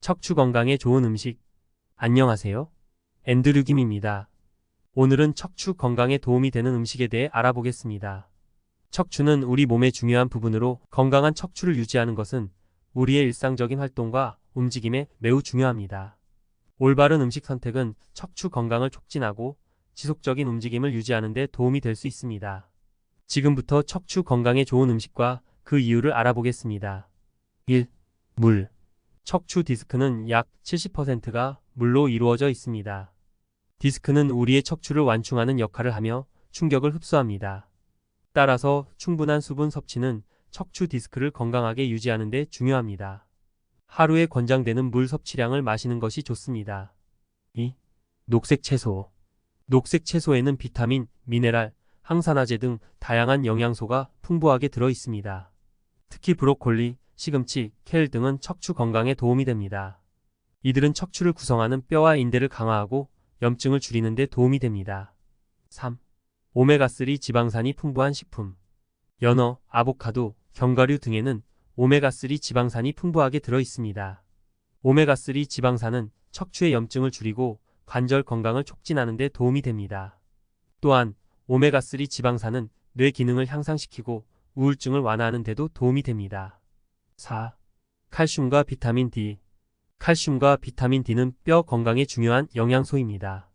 척추 건강에 좋은 음식. 안녕하세요. 앤드류 김입니다. 오늘은 척추 건강에 도움이 되는 음식에 대해 알아보겠습니다. 척추는 우리 몸의 중요한 부분으로 건강한 척추를 유지하는 것은 우리의 일상적인 활동과 움직임에 매우 중요합니다. 올바른 음식 선택은 척추 건강을 촉진하고 지속적인 움직임을 유지하는 데 도움이 될 수 있습니다. 지금부터 척추 건강에 좋은 음식과 그 이유를 알아보겠습니다. 1. 물. 척추 디스크는 약 70%가 물로 이루어져 있습니다. 디스크는 우리의 척추를 완충하는 역할을 하며 충격을 흡수합니다. 따라서 충분한 수분 섭취는 척추 디스크를 건강하게 유지하는 데 중요합니다. 하루에 권장되는 물 섭취량을 마시는 것이 좋습니다. 2. 녹색 채소. 녹색 채소에는 비타민, 미네랄, 항산화제 등 다양한 영양소가 풍부하게 들어 있습니다. 특히 브로콜리, 시금치, 케일 등은 척추 건강에 도움이 됩니다. 이들은 척추를 구성하는 뼈와 인대를 강화하고 염증을 줄이는 데 도움이 됩니다. 3. 오메가3 지방산이 풍부한 식품. 연어, 아보카도, 견과류 등에는 오메가3 지방산이 풍부하게 들어 있습니다. 오메가3 지방산은 척추의 염증을 줄이고 관절 건강을 촉진하는 데 도움이 됩니다. 또한 오메가3 지방산은 뇌 기능을 향상시키고 우울증을 완화하는 데도 도움이 됩니다. 4. 칼슘과 비타민 D. 칼슘과 비타민 D는 뼈 건강에 중요한 영양소입니다.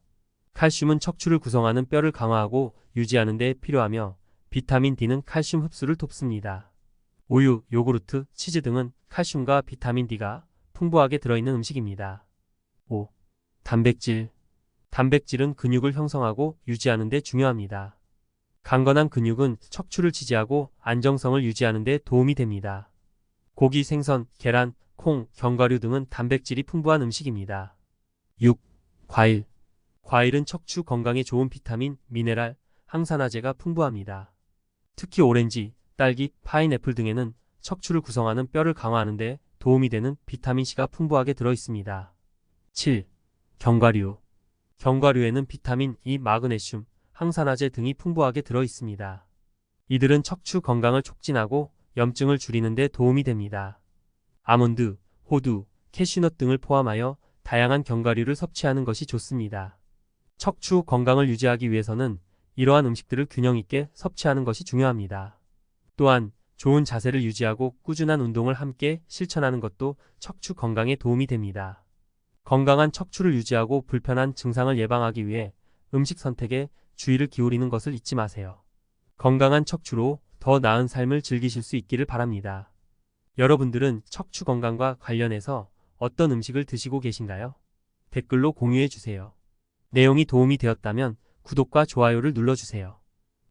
칼슘은 척추를 구성하는 뼈를 강화하고 유지하는 데 필요하며 비타민 D는 칼슘 흡수를 돕습니다. 우유, 요구르트, 치즈 등은 칼슘과 비타민 D가 풍부하게 들어있는 음식입니다. 5. 단백질. 단백질은 근육을 형성하고 유지하는 데 중요합니다. 강건한 근육은 척추를 지지하고 안정성을 유지하는 데 도움이 됩니다. 고기, 생선, 계란, 콩, 견과류 등은 단백질이 풍부한 음식입니다. 6. 과일. 과일은 척추 건강에 좋은 비타민, 미네랄, 항산화제가 풍부합니다. 특히 오렌지, 딸기, 파인애플 등에는 척추를 구성하는 뼈를 강화하는 데 도움이 되는 비타민C가 풍부하게 들어 있습니다. 7. 견과류. 견과류에는 비타민 E, 마그네슘, 항산화제 등이 풍부하게 들어 있습니다. 이들은 척추 건강을 촉진하고 염증을 줄이는 데 도움이 됩니다. 아몬드, 호두, 캐슈넛 등을 포함하여 다양한 견과류를 섭취하는 것이 좋습니다. 척추 건강을 유지하기 위해서는 이러한 음식들을 균형 있게 섭취하는 것이 중요합니다. 또한 좋은 자세를 유지하고 꾸준한 운동을 함께 실천하는 것도 척추 건강에 도움이 됩니다. 건강한 척추를 유지하고 불편한 증상을 예방하기 위해 음식 선택에 주의를 기울이는 것을 잊지 마세요. 건강한 척추로 더 나은 삶을 즐기실 수 있기를 바랍니다. 여러분들은 척추 건강과 관련해서 어떤 음식을 드시고 계신가요? 댓글로 공유해 주세요. 내용이 도움이 되었다면 구독과 좋아요를 눌러주세요.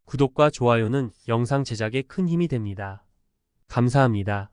구독과 좋아요는 영상 제작에 큰 힘이 됩니다. 감사합니다.